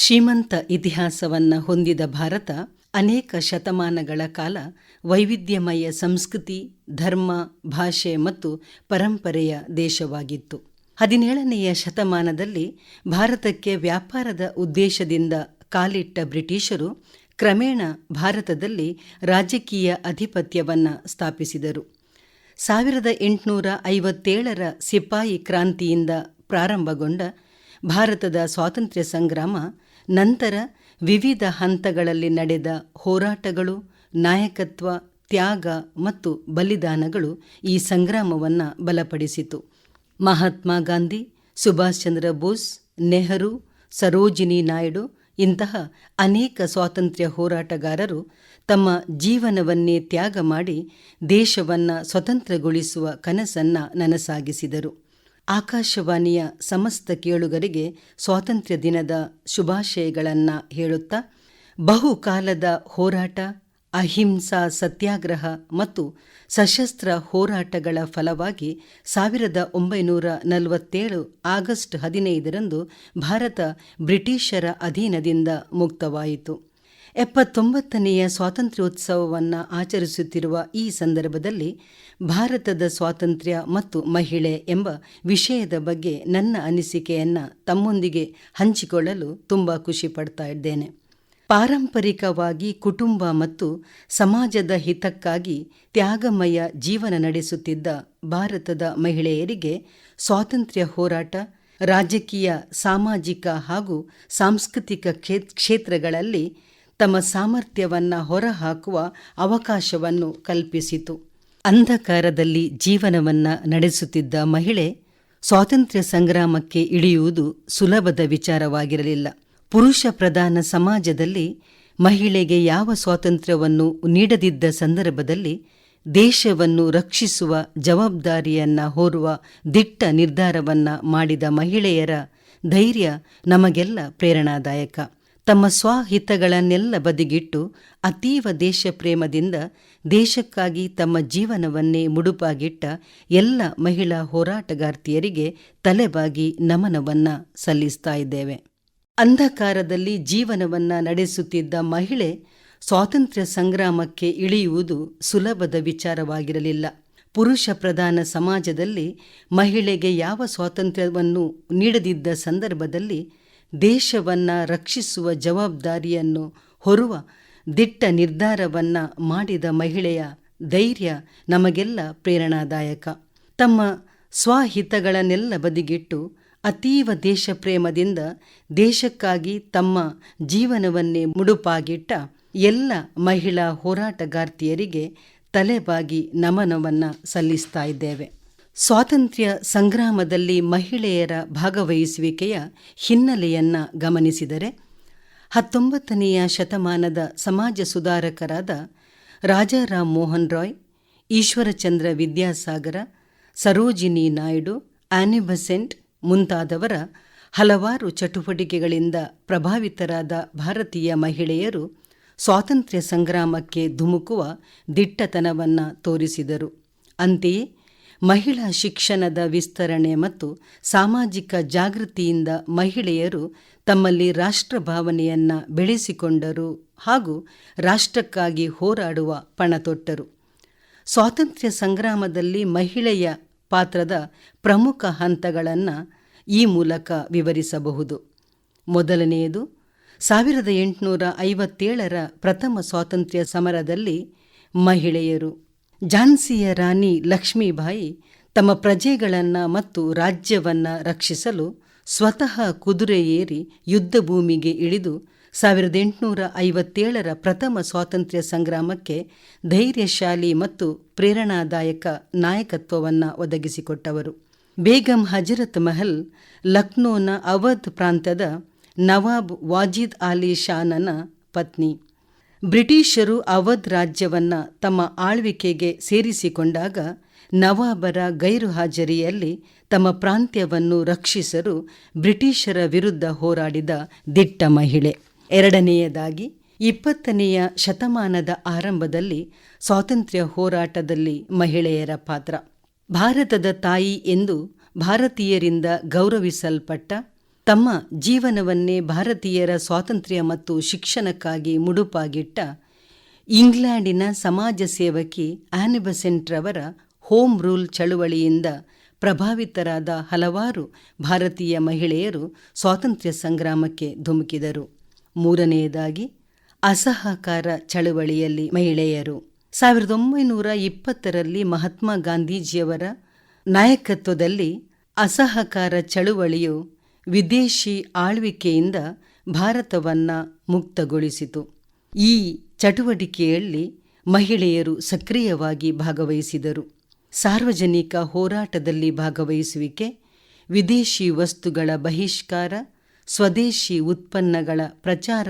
ಶ್ರೀಮಂತ ಇತಿಹಾಸವನ್ನು ಹೊಂದಿದ ಭಾರತ ಅನೇಕ ಶತಮಾನಗಳ ಕಾಲ ವೈವಿಧ್ಯಮಯ ಸಂಸ್ಕೃತಿ, ಧರ್ಮ, ಭಾಷೆ ಮತ್ತು ಪರಂಪರೆಯ ದೇಶವಾಗಿತ್ತು. ಹದಿನೇಳನೆಯ ಶತಮಾನದಲ್ಲಿ ಭಾರತಕ್ಕೆ ವ್ಯಾಪಾರದ ಉದ್ದೇಶದಿಂದ ಕಾಲಿಟ್ಟ ಬ್ರಿಟಿಷರು ಕ್ರಮೇಣ ಭಾರತದಲ್ಲಿ ರಾಜಕೀಯ ಅಧಿಪತ್ಯವನ್ನು ಸ್ಥಾಪಿಸಿದರು. ಸಾವಿರದ ಎಂಟುನೂರ ಐವತ್ತೇಳರ ಸಿಪಾಯಿ ಕ್ರಾಂತಿಯಿಂದ ಪ್ರಾರಂಭಗೊಂಡ ಭಾರತದ ಸ್ವಾತಂತ್ರ್ಯ ಸಂಗ್ರಾಮ ನಂತರ ವಿವಿಧ ಹಂತಗಳಲ್ಲಿ ನಡೆದ ಹೋರಾಟಗಳು, ನಾಯಕತ್ವ, ತ್ಯಾಗ ಮತ್ತು ಬಲಿದಾನಗಳು ಈ ಸಂಗ್ರಾಮವನ್ನು ಬಲಪಡಿಸಿತು. ಮಹಾತ್ಮ ಗಾಂಧಿ, ಸುಭಾಷ್ ಚಂದ್ರ ಬೋಸ್, ನೆಹರು, ಸರೋಜಿನಿ ನಾಯ್ಡು ಇಂತಹ ಅನೇಕ ಸ್ವಾತಂತ್ರ್ಯ ಹೋರಾಟಗಾರರು ತಮ್ಮ ಜೀವನವನ್ನೇ ತ್ಯಾಗ ಮಾಡಿ ದೇಶವನ್ನು ಸ್ವತಂತ್ರಗೊಳಿಸುವ ಕನಸನ್ನು ನನಸಾಗಿಸಿದರು. ಆಕಾಶವಾಣಿಯ ಸಮಸ್ತ ಕೇಳುಗರಿಗೆ ಸ್ವಾತಂತ್ರ್ಯ ದಿನದ ಶುಭಾಶಯಗಳನ್ನು ಹೇಳುತ್ತಾ, ಬಹುಕಾಲದ ಹೋರಾಟ, ಅಹಿಂಸಾ ಸತ್ಯಾಗ್ರಹ ಮತ್ತು ಸಶಸ್ತ್ರ ಹೋರಾಟಗಳ ಫಲವಾಗಿ ಸಾವಿರದ ಒಂಬೈನೂರ ನಲವತ್ತೇಳು ಆಗಸ್ಟ್ ಹದಿನೈದರಂದು ಭಾರತ ಬ್ರಿಟಿಷರ ಅಧೀನದಿಂದ ಮುಕ್ತವಾಯಿತು. ಎಪ್ಪತ್ತೊಂಬತ್ತನೆಯ ಸ್ವಾತಂತ್ರ್ಯೋತ್ಸವವನ್ನು ಆಚರಿಸುತ್ತಿರುವ ಈ ಸಂದರ್ಭದಲ್ಲಿ ಭಾರತದ ಸ್ವಾತಂತ್ರ್ಯ ಮತ್ತು ಮಹಿಳೆ ಎಂಬ ವಿಷಯದ ಬಗ್ಗೆ ನನ್ನ ಅನಿಸಿಕೆಯನ್ನು ತಮ್ಮೊಂದಿಗೆ ಹಂಚಿಕೊಳ್ಳಲು ತುಂಬ ಖುಷಿ ಪಡ್ತಾ ಇದ್ದೇನೆ. ಪಾರಂಪರಿಕವಾಗಿ ಕುಟುಂಬ ಮತ್ತು ಸಮಾಜದ ಹಿತಕ್ಕಾಗಿ ತ್ಯಾಗಮಯ ಜೀವನ ನಡೆಸುತ್ತಿದ್ದ ಭಾರತದ ಮಹಿಳೆಯರಿಗೆ ಸ್ವಾತಂತ್ರ್ಯ ಹೋರಾಟ, ರಾಜಕೀಯ, ಸಾಮಾಜಿಕ ಹಾಗೂ ಸಾಂಸ್ಕೃತಿಕ ಕ್ಷೇತ್ರಗಳಲ್ಲಿ ತಮ್ಮ ಸಾಮರ್ಥ್ಯವನ್ನು ಹೊರಹಾಕುವ ಅವಕಾಶವನ್ನು ಕಲ್ಪಿಸಿತು. ಅಂಧಕಾರದಲ್ಲಿ ಜೀವನವನ್ನು ನಡೆಸುತ್ತಿದ್ದ ಮಹಿಳೆ ಸ್ವಾತಂತ್ರ್ಯ ಸಂಗ್ರಾಮಕ್ಕೆ ಇಳಿಯುವುದು ಸುಲಭದ ವಿಚಾರವಾಗಿರಲಿಲ್ಲ. ಪುರುಷ ಪ್ರಧಾನ ಸಮಾಜದಲ್ಲಿ ಮಹಿಳೆಗೆ ಯಾವ ಸ್ವಾತಂತ್ರ್ಯವನ್ನು ನೀಡದಿದ್ದ ಸಂದರ್ಭದಲ್ಲಿ ದೇಶವನ್ನು ರಕ್ಷಿಸುವ ಜವಾಬ್ದಾರಿಯನ್ನ ಹೊರುವ ದಿಟ್ಟ ನಿರ್ಧಾರವನ್ನ ಮಾಡಿದ ಮಹಿಳೆಯರ ಧೈರ್ಯ ನಮಗೆಲ್ಲ ಪ್ರೇರಣಾದಾಯಕ. ತಮ್ಮ ಸ್ವಹಿತಗಳನ್ನೆಲ್ಲ ಬದಿಗಿಟ್ಟು ಅತೀವ ದೇಶ ಪ್ರೇಮದಿಂದ ದೇಶಕ್ಕಾಗಿ ತಮ್ಮ ಜೀವನವನ್ನೇ ಮುಡುಪಾಗಿಟ್ಟ ಎಲ್ಲ ಮಹಿಳಾ ಹೋರಾಟಗಾರ್ತಿಯರಿಗೆ ತಲೆಬಾಗಿ ನಮನವನ್ನ ಸಲ್ಲಿಸ್ತಾ ಇದ್ದೇವೆ. ಅಂಧಕಾರದಲ್ಲಿ ಜೀವನವನ್ನ ನಡೆಸುತ್ತಿದ್ದ ಮಹಿಳೆ ಸ್ವಾತಂತ್ರ್ಯ ಸಂಗ್ರಾಮಕ್ಕೆ ಇಳಿಯುವುದು ಸುಲಭದ ವಿಚಾರವಾಗಿರಲಿಲ್ಲ. ಪುರುಷ ಪ್ರಧಾನ ಸಮಾಜದಲ್ಲಿ ಮಹಿಳೆಗೆ ಯಾವ ಸ್ವಾತಂತ್ರ್ಯವನ್ನು ನೀಡದಿದ್ದ ಸಂದರ್ಭದಲ್ಲಿ ದೇಶವನ್ನು ರಕ್ಷಿಸುವ ಜವಾಬ್ದಾರಿಯನ್ನು ಹೊರುವ ದಿಟ್ಟ ನಿರ್ಧಾರವನ್ನ ಮಾಡಿದ ಮಹಿಳೆಯ ಧೈರ್ಯ ನಮಗೆಲ್ಲ ಪ್ರೇರಣಾದಾಯಕ. ತಮ್ಮ ಸ್ವಹಿತಗಳನ್ನೆಲ್ಲ ಬದಿಗಿಟ್ಟು ಅತೀವ ದೇಶ ಪ್ರೇಮದಿಂದ ದೇಶಕ್ಕಾಗಿ ತಮ್ಮ ಜೀವನವನ್ನೇ ಮುಡುಪಾಗಿಟ್ಟ ಎಲ್ಲ ಮಹಿಳಾ ಹೋರಾಟಗಾರ್ತಿಯರಿಗೆ ತಲೆಬಾಗಿ ನಮನವನ್ನು ಸಲ್ಲಿಸ್ತಾ ಇದ್ದೇವೆ. ಸ್ವಾತಂತ್ರ್ಯ ಸಂಗ್ರಾಮದಲ್ಲಿ ಮಹಿಳೆಯರ ಭಾಗವಹಿಸುವಿಕೆಯ ಹಿನ್ನೆಲೆಯನ್ನ ಗಮನಿಸಿದರೆ, ಹತ್ತೊಂಬತ್ತನೆಯ ಶತಮಾನದ ಸಮಾಜ ಸುಧಾರಕರಾದ ರಾಜಾರಾಮ್ ಮೋಹನ್ ರಾಯ್, ಈಶ್ವರಚಂದ್ರ ವಿದ್ಯಾಸಾಗರ, ಸರೋಜಿನಿ ನಾಯ್ಡು, ಆನಿಬಸೆಂಟ್ ಮುಂತಾದವರ ಹಲವಾರು ಚಟುವಟಿಕೆಗಳಿಂದ ಪ್ರಭಾವಿತರಾದ ಭಾರತೀಯ ಮಹಿಳೆಯರು ಸ್ವಾತಂತ್ರ್ಯ ಸಂಗ್ರಾಮಕ್ಕೆ ಧುಮುಕುವ ದಿಟ್ಟತನವನ್ನು ತೋರಿಸಿದರು. ಅಂತೆಯೇ ಮಹಿಳಾ ಶಿಕ್ಷಣದ ವಿಸ್ತರಣೆ ಮತ್ತು ಸಾಮಾಜಿಕ ಜಾಗೃತಿಯಿಂದ ಮಹಿಳೆಯರು ತಮ್ಮಲ್ಲಿ ರಾಷ್ಟ್ರ ಭಾವನೆಯನ್ನು ಬೆಳೆಸಿಕೊಂಡರು ಹಾಗೂ ರಾಷ್ಟ್ರಕ್ಕಾಗಿ ಹೋರಾಡುವ ಪಣತೊಟ್ಟರು. ಸ್ವಾತಂತ್ರ್ಯ ಸಂಗ್ರಾಮದಲ್ಲಿ ಮಹಿಳೆಯ ಪಾತ್ರದ ಪ್ರಮುಖ ಹಂತಗಳನ್ನು ಈ ಮೂಲಕ ವಿವರಿಸಬಹುದು. ಮೊದಲನೆಯದು, ಸಾವಿರದ ಎಂಟುನೂರ ಐವತ್ತೇಳರ ಪ್ರಥಮ ಸ್ವಾತಂತ್ರ್ಯ ಸಮರದಲ್ಲಿ ಮಹಿಳೆಯರು ಝಾನ್ಸಿಯ ರಾಣಿ ಲಕ್ಷ್ಮೀಬಾಯಿ ತಮ್ಮ ಪ್ರಜೆಗಳನ್ನು ಮತ್ತು ರಾಜ್ಯವನ್ನು ರಕ್ಷಿಸಲು ಸ್ವತಃ ಕುದುರೆ ಏರಿ ಯುದ್ಧ ಭೂಮಿಗೆ ಇಳಿದು ಸಾವಿರದ ಎಂಟುನೂರ ಐವತ್ತೇಳರ ಪ್ರಥಮ ಸ್ವಾತಂತ್ರ್ಯ ಸಂಗ್ರಾಮಕ್ಕೆ ಧೈರ್ಯಶಾಲಿ ಮತ್ತು ಪ್ರೇರಣಾದಾಯಕ ನಾಯಕತ್ವವನ್ನು ಒದಗಿಸಿಕೊಟ್ಟವರು. ಬೇಗಂ ಹಜರತ್ ಮಹಲ್ ಲಕ್ನೋನ ಅವಧ್ ಪ್ರಾಂತದ ನವಾಬ್ ವಾಜಿದ್ ಅಲಿ ಶಾನನ ಪತ್ನಿ. ಬ್ರಿಟಿಷರು ಅವಧ್ ರಾಜ್ಯವನ್ನು ತಮ್ಮ ಆಳ್ವಿಕೆಗೆ ಸೇರಿಸಿಕೊಂಡಾಗ ನವಾಬರ ಗೈರುಹಾಜರಿಯಲ್ಲಿ ತಮ್ಮ ಪ್ರಾಂತ್ಯವನ್ನು ರಕ್ಷಿಸಲು ಬ್ರಿಟಿಷರ ವಿರುದ್ಧ ಹೋರಾಡಿದ ದಿಟ್ಟ ಮಹಿಳೆ. ಎರಡನೆಯದಾಗಿ, ಇಪ್ಪತ್ತನೆಯ ಶತಮಾನದ ಆರಂಭದಲ್ಲಿ ಸ್ವಾತಂತ್ರ್ಯ ಹೋರಾಟದಲ್ಲಿ ಮಹಿಳೆಯರ ಪಾತ್ರ. ಭಾರತದ ತಾಯಿ ಎಂದು ಭಾರತೀಯರಿಂದ ಗೌರವಿಸಲ್ಪಟ್ಟ ತಮ್ಮ ಜೀವನವನ್ನೇ ಭಾರತೀಯರ ಸ್ವಾತಂತ್ರ್ಯ ಮತ್ತು ಶಿಕ್ಷಣಕ್ಕಾಗಿ ಮುಡುಪಾಗಿಟ್ಟ ಇಂಗ್ಲೆಂಡಿನ ಸಮಾಜ ಸೇವಕಿ ಆನಿಬಸೆಂಟ್ ರವರ ಹೋಮ್ ರೂಲ್ ಚಳುವಳಿಯಿಂದ ಪ್ರಭಾವಿತರಾದ ಹಲವಾರು ಭಾರತೀಯ ಮಹಿಳೆಯರು ಸ್ವಾತಂತ್ರ್ಯ ಸಂಗ್ರಾಮಕ್ಕೆ ಧುಮುಕಿದರು. ಮೂರನೆಯದಾಗಿ, ಅಸಹಕಾರ ಚಳುವಳಿಯಲ್ಲಿ ಮಹಿಳೆಯರು. ಸಾವಿರದ ಒಂಬೈನೂರ ಇಪ್ಪತ್ತರಲ್ಲಿ ಮಹಾತ್ಮ ಗಾಂಧೀಜಿಯವರ ನಾಯಕತ್ವದಲ್ಲಿ ಅಸಹಕಾರ ಚಳುವಳಿಯು ವಿದೇಶಿ ಆಳ್ವಿಕೆಯಿಂದ ಭಾರತವನ್ನು ಮುಕ್ತಗೊಳಿಸಿತು. ಈ ಚಟುವಟಿಕೆಯಲ್ಲಿ ಮಹಿಳೆಯರು ಸಕ್ರಿಯವಾಗಿ ಭಾಗವಹಿಸಿದರು. ಸಾರ್ವಜನಿಕ ಹೋರಾಟದಲ್ಲಿ ಭಾಗವಹಿಸುವಿಕೆ, ವಿದೇಶಿ ವಸ್ತುಗಳ ಬಹಿಷ್ಕಾರ, ಸ್ವದೇಶಿ ಉತ್ಪನ್ನಗಳ ಪ್ರಚಾರ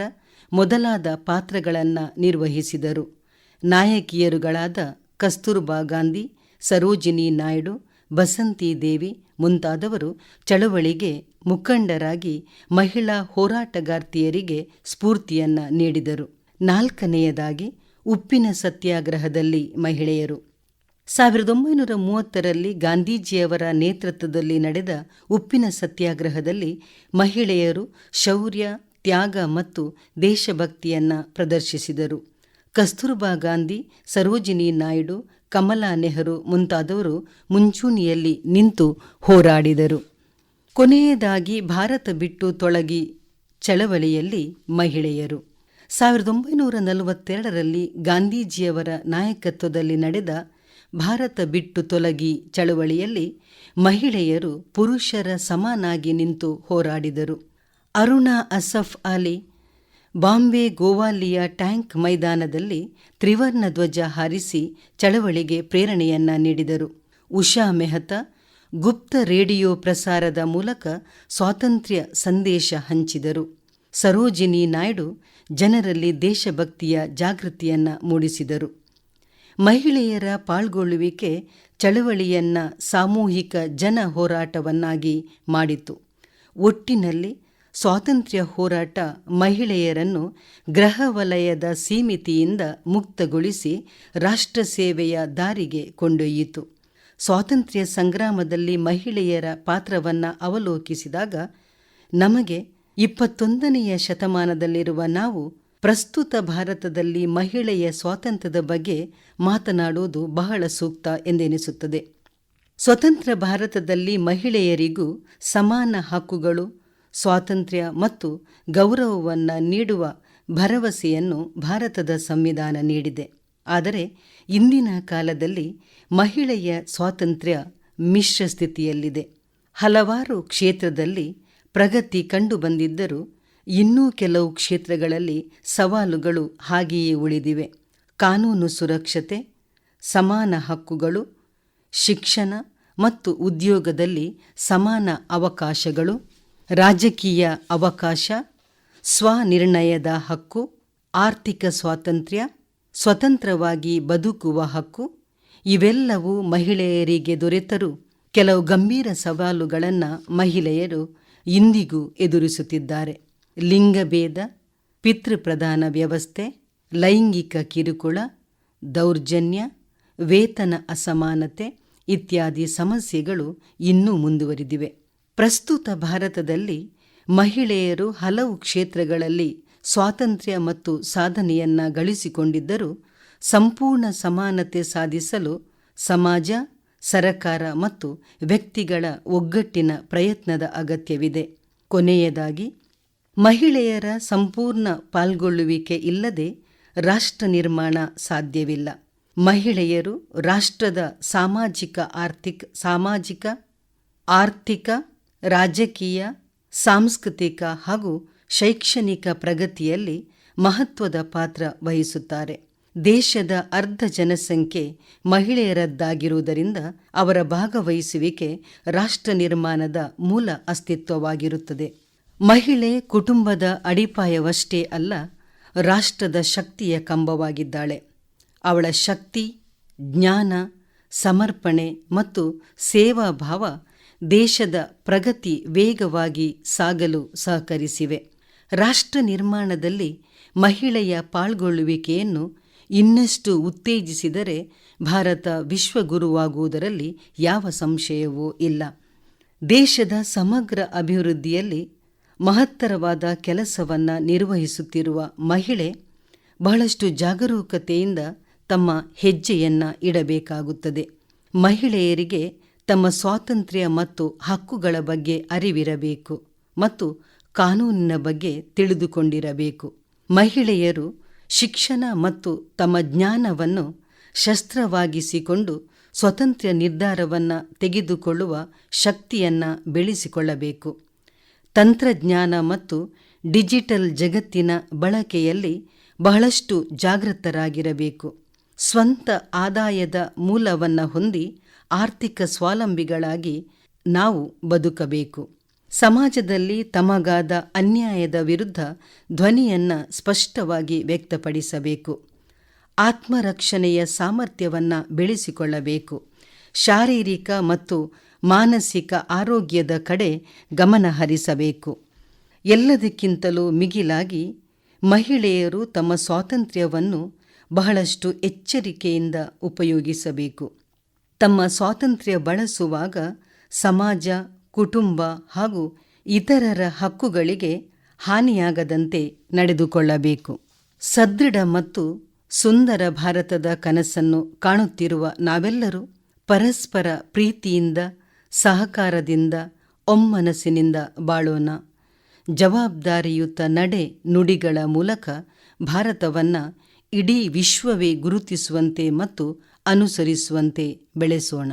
ಮೊದಲಾದ ಪಾತ್ರಗಳನ್ನು ನಿರ್ವಹಿಸಿದರು. ನಾಯಕಿಯರುಗಳಾದ ಕಸ್ತೂರ್ಬಾ ಗಾಂಧಿ, ಸರೋಜಿನಿ ನಾಯ್ಡು ಬಸಂತಿ ದೇವಿ ಮುಂತಾದವರು ಚಳವಳಿಗೆ ಮುಖಂಡರಾಗಿ ಮಹಿಳಾ ಹೋರಾಟಗಾರ್ತಿಯರಿಗೆ ಸ್ಫೂರ್ತಿಯನ್ನ ನೀಡಿದರು. ನಾಲ್ಕನೆಯದಾಗಿ ಉಪ್ಪಿನ ಸತ್ಯಾಗ್ರಹದಲ್ಲಿ ಮಹಿಳೆಯರು. ಸಾವಿರದ ಒಂಬೈನೂರ ಮೂವತ್ತರಲ್ಲಿ ಗಾಂಧೀಜಿಯವರ ನೇತೃತ್ವದಲ್ಲಿ ನಡೆದ ಉಪ್ಪಿನ ಸತ್ಯಾಗ್ರಹದಲ್ಲಿ ಮಹಿಳೆಯರು ಶೌರ್ಯ, ತ್ಯಾಗ ಮತ್ತು ದೇಶಭಕ್ತಿಯನ್ನ ಪ್ರದರ್ಶಿಸಿದರು. ಕಸ್ತೂರ್ಬಾ ಗಾಂಧಿ, ಸರೋಜಿನಿ ನಾಯ್ಡು ಕಮಲಾ ನೆಹರು ಮುಂತಾದವರು ಮುಂಚೂಣಿಯಲ್ಲಿ ನಿಂತು ಹೋರಾಡಿದರು. ಕೊನೆಯದಾಗಿ ಭಾರತ ಬಿಟ್ಟು ತೊಳಗಿ ಚಳವಳಿಯಲ್ಲಿ ಮಹಿಳೆಯರು. ಸಾವಿರದ ಒಂಬೈನೂರ ನಲವತ್ತೆರಡರಲ್ಲಿ ಗಾಂಧೀಜಿಯವರ ನಾಯಕತ್ವದಲ್ಲಿ ನಡೆದ ಭಾರತ ಬಿಟ್ಟು ತೊಲಗಿ ಚಳವಳಿಯಲ್ಲಿ ಮಹಿಳೆಯರು ಪುರುಷರ ಸಮನಾಗಿ ನಿಂತು ಹೋರಾಡಿದರು. ಅರುಣಾ ಅಸಫ್ ಅಲಿ ಬಾಂಬೆ ಗೋವಾಲಿಯ ಟ್ಯಾಂಕ್ ಮೈದಾನದಲ್ಲಿ ತ್ರಿವರ್ಣ ಧ್ವಜ ಹಾರಿಸಿ ಚಳವಳಿಗೆ ಪ್ರೇರಣೆಯನ್ನ ನೀಡಿದರು. ಉಷಾ ಮೆಹತಾ, ಗುಪ್ತ ರೇಡಿಯೋ ಪ್ರಸಾರದ ಮೂಲಕ ಸ್ವಾತಂತ್ರ್ಯ ಸಂದೇಶ ಹಂಚಿದರು. ಸರೋಜಿನಿ ನಾಯ್ಡು ಜನರಲ್ಲಿ ದೇಶಭಕ್ತಿಯ ಜಾಗೃತಿಯನ್ನ ಮೂಡಿಸಿದರು. ಮಹಿಳೆಯರ ಪಾಲ್ಗೊಳ್ಳುವಿಕೆ ಚಳವಳಿಯನ್ನ ಸಾಮೂಹಿಕ ಜನ ಹೋರಾಟವನ್ನಾಗಿ ಮಾಡಿತು ಒಟ್ಟಿನಲ್ಲಿ ಸ್ವಾತಂತ್ರ್ಯ ಹೋರಾಟ ಮಹಿಳೆಯರನ್ನು ಗ್ರಹ ವಲಯದ ಸೀಮಿತಿಯಿಂದ ಮುಕ್ತಗೊಳಿಸಿ ರಾಷ್ಟ್ರ ಸೇವೆಯ ದಾರಿಗೆ ಕೊಂಡೊಯ್ಯಿತು. ಸ್ವಾತಂತ್ರ್ಯ ಸಂಗ್ರಾಮದಲ್ಲಿ ಮಹಿಳೆಯರ ಪಾತ್ರವನ್ನು ಅವಲೋಕಿಸಿದಾಗ ನಮಗೆ ಇಪ್ಪತ್ತೊಂದನೆಯ ಶತಮಾನದಲ್ಲಿರುವ ನಾವು ಪ್ರಸ್ತುತ ಭಾರತದಲ್ಲಿ ಮಹಿಳೆಯ ಸ್ವಾತಂತ್ರ್ಯದ ಬಗ್ಗೆ ಮಾತನಾಡುವುದು ಬಹಳ ಸೂಕ್ತ ಎಂದೆನಿಸುತ್ತದೆ. ಸ್ವತಂತ್ರ ಭಾರತದಲ್ಲಿ ಮಹಿಳೆಯರಿಗೂ ಸಮಾನ ಹಕ್ಕುಗಳು ಸ್ವಾತಂತ್ರ್ಯ ಮತ್ತು ಗೌರವವನ್ನು ನೀಡುವ ಭರವಸೆಯನ್ನು ಭಾರತದ ಸಂವಿಧಾನ ನೀಡಿದೆ. ಆದರೆ ಇಂದಿನ ಕಾಲದಲ್ಲಿ ಮಹಿಳೆಯ ಸ್ವಾತಂತ್ರ್ಯ ಮಿಶ್ರ ಸ್ಥಿತಿಯಲ್ಲಿದೆ. ಹಲವಾರು ಕ್ಷೇತ್ರದಲ್ಲಿ ಪ್ರಗತಿ ಕಂಡುಬಂದಿದ್ದರೂ ಇನ್ನೂ ಕೆಲವು ಕ್ಷೇತ್ರಗಳಲ್ಲಿ ಸವಾಲುಗಳು ಹಾಗೆಯೇ ಉಳಿದಿವೆ. ಕಾನೂನು ಸುರಕ್ಷತೆ, ಸಮಾನ ಹಕ್ಕುಗಳು, ಶಿಕ್ಷಣ ಮತ್ತು ಉದ್ಯೋಗದಲ್ಲಿ ಸಮಾನ ಅವಕಾಶಗಳು ರಾಜಕೀಯ ಅವಕಾಶ, ಸ್ವನಿರ್ಣಯದ ಹಕ್ಕು, ಆರ್ಥಿಕ ಸ್ವಾತಂತ್ರ್ಯ, ಸ್ವತಂತ್ರವಾಗಿ ಬದುಕುವ ಹಕ್ಕು, ಇವೆಲ್ಲವೂ ಮಹಿಳೆಯರಿಗೆ ದೊರೆತರೂ ಕೆಲವು ಗಂಭೀರ ಸವಾಲುಗಳನ್ನು ಮಹಿಳೆಯರು ಇಂದಿಗೂ ಎದುರಿಸುತ್ತಿದ್ದಾರೆ. ಲಿಂಗಭೇದ, ಪಿತೃಪ್ರಧಾನ ವ್ಯವಸ್ಥೆ, ಲೈಂಗಿಕ ಕಿರುಕುಳ, ದೌರ್ಜನ್ಯ, ವೇತನ ಅಸಮಾನತೆ ಇತ್ಯಾದಿ ಸಮಸ್ಯೆಗಳು ಇನ್ನೂ ಮುಂದುವರಿದಿವೆ. ಪ್ರಸ್ತುತ ಭಾರತದಲ್ಲಿ ಮಹಿಳೆಯರು ಹಲವು ಕ್ಷೇತ್ರಗಳಲ್ಲಿ ಸ್ವಾತಂತ್ರ್ಯ ಮತ್ತು ಸಾಧನೆಯನ್ನ ಗಳಿಸಿಕೊಂಡಿದ್ದರೂ ಸಂಪೂರ್ಣ ಸಮಾನತೆ ಸಾಧಿಸಲು ಸಮಾಜ, ಸರಕಾರ ಮತ್ತು ವ್ಯಕ್ತಿಗಳ ಒಗ್ಗಟ್ಟಿನ ಪ್ರಯತ್ನದ ಅಗತ್ಯವಿದೆ. ಕೊನೆಯದಾಗಿ, ಮಹಿಳೆಯರ ಸಂಪೂರ್ಣ ಪಾಲ್ಗೊಳ್ಳುವಿಕೆ ಇಲ್ಲದೆ ರಾಷ್ಟ್ರ ನಿರ್ಮಾಣ ಸಾಧ್ಯವಿಲ್ಲ. ಮಹಿಳೆಯರು ರಾಷ್ಟ್ರದ ಸಾಮಾಜಿಕ, ಆರ್ಥಿಕ ಸಾಮಾಜಿಕ, ಆರ್ಥಿಕ ರಾಜಕೀಯ, ಸಾಂಸ್ಕೃತಿಕ ಹಾಗೂ ಶೈಕ್ಷಣಿಕ ಪ್ರಗತಿಯಲ್ಲಿ ಮಹತ್ವದ ಪಾತ್ರ ವಹಿಸುತ್ತಾರೆ. ದೇಶದ ಅರ್ಧ ಜನಸಂಖ್ಯೆ ಮಹಿಳೆಯರದ್ದಾಗಿರುವುದರಿಂದ ಅವರ ಭಾಗವಹಿಸುವಿಕೆ ರಾಷ್ಟ್ರ ನಿರ್ಮಾಣದ ಮೂಲ ಅಸ್ತಿತ್ವವಾಗಿರುತ್ತದೆ. ಮಹಿಳೆ ಕುಟುಂಬದ ಅಡಿಪಾಯವಷ್ಟೇ ಅಲ್ಲ, ರಾಷ್ಟ್ರದ ಶಕ್ತಿಯ ಕಂಬವಾಗಿದ್ದಾಳೆ. ಅವಳ ಶಕ್ತಿ, ಜ್ಞಾನ, ಸಮರ್ಪಣೆ ಮತ್ತು ಸೇವಾಭಾವ ದೇಶದ ಪ್ರಗತಿ ವೇಗವಾಗಿ ಸಾಗಲು ಸಹಕರಿಸಿವೆ. ರಾಷ್ಟ್ರ ನಿರ್ಮಾಣದಲ್ಲಿ ಮಹಿಳೆಯ ಪಾಲ್ಗೊಳ್ಳುವಿಕೆಯನ್ನು ಇನ್ನಷ್ಟು ಉತ್ತೇಜಿಸಿದರೆ ಭಾರತ ವಿಶ್ವಗುರುವಾಗುವುದರಲ್ಲಿ ಯಾವ ಸಂಶಯವೂ ಇಲ್ಲ. ದೇಶದ ಸಮಗ್ರ ಅಭಿವೃದ್ಧಿಯಲ್ಲಿ ಮಹತ್ತರವಾದ ಕೆಲಸವನ್ನು ನಿರ್ವಹಿಸುತ್ತಿರುವ ಮಹಿಳೆ ಬಹಳಷ್ಟು ಜಾಗರೂಕತೆಯಿಂದ ತಮ್ಮ ಹೆಜ್ಜೆಯನ್ನು ಇಡಬೇಕಾಗುತ್ತದೆ. ಮಹಿಳೆಯರಿಗೆ ತಮ್ಮ ಸ್ವಾತಂತ್ರ್ಯ ಮತ್ತು ಹಕ್ಕುಗಳ ಬಗ್ಗೆ ಅರಿವಿರಬೇಕು ಮತ್ತು ಕಾನೂನಿನ ಬಗ್ಗೆ ತಿಳಿದುಕೊಂಡಿರಬೇಕು. ಮಹಿಳೆಯರು ಶಿಕ್ಷಣ ಮತ್ತು ತಮ್ಮ ಜ್ಞಾನವನ್ನು ಶಸ್ತ್ರವಾಗಿಸಿಕೊಂಡು ಸ್ವತಂತ್ರ ನಿರ್ಧಾರವನ್ನು ತೆಗೆದುಕೊಳ್ಳುವ ಶಕ್ತಿಯನ್ನು ಬೆಳೆಸಿಕೊಳ್ಳಬೇಕು. ತಂತ್ರಜ್ಞಾನ ಮತ್ತು ಡಿಜಿಟಲ್ ಜಗತ್ತಿನ ಬಳಕೆಯಲ್ಲಿ ಬಹಳಷ್ಟು ಜಾಗೃತರಾಗಿರಬೇಕು. ಸ್ವಂತ ಆದಾಯದ ಮೂಲವನ್ನು ಹೊಂದಿ ಆರ್ಥಿಕ ಸ್ವಾವಲಂಬಿಗಳಾಗಿ ನಾವು ಬದುಕಬೇಕು. ಸಮಾಜದಲ್ಲಿ ತಮಗಾದ ಅನ್ಯಾಯದ ವಿರುದ್ಧ ಧ್ವನಿಯನ್ನು ಸ್ಪಷ್ಟವಾಗಿ ವ್ಯಕ್ತಪಡಿಸಬೇಕು. ಆತ್ಮರಕ್ಷಣೆಯ ಸಾಮರ್ಥ್ಯವನ್ನು ಬೆಳೆಸಿಕೊಳ್ಳಬೇಕು. ಶಾರೀರಿಕ ಮತ್ತು ಮಾನಸಿಕ ಆರೋಗ್ಯದ ಕಡೆ ಗಮನ ಹರಿಸಬೇಕು. ಎಲ್ಲದಕ್ಕಿಂತಲೂ ಮಿಗಿಲಾಗಿ ಮಹಿಳೆಯರು ತಮ್ಮ ಸ್ವಾತಂತ್ರ್ಯವನ್ನು ಬಹಳಷ್ಟು ಎಚ್ಚರಿಕೆಯಿಂದ ಉಪಯೋಗಿಸಬೇಕು. ತಮ್ಮ ಸ್ವಾತಂತ್ರ್ಯ ಬಳಸುವಾಗ ಸಮಾಜ, ಕುಟುಂಬ ಹಾಗೂ ಇತರರ ಹಕ್ಕುಗಳಿಗೆ ಹಾನಿಯಾಗದಂತೆ ನಡೆದುಕೊಳ್ಳಬೇಕು. ಸದೃಢ ಮತ್ತು ಸುಂದರ ಭಾರತದ ಕನಸನ್ನು ಕಾಣುತ್ತಿರುವ ನಾವೆಲ್ಲರೂ ಪರಸ್ಪರ ಪ್ರೀತಿಯಿಂದ, ಸಹಕಾರದಿಂದ, ಒಮ್ಮನಸ್ಸಿನಿಂದ ಬಾಳೋಣ. ಜವಾಬ್ದಾರಿಯುತ ನಡೆ ನುಡಿಗಳ ಮೂಲಕ ಭಾರತವನ್ನು ಇಡೀ ವಿಶ್ವವೇ ಗುರುತಿಸುವಂತೆ ಮತ್ತು ಅನುಸರಿಸುವಂತೆ ಬೆಳೆಸೋಣ.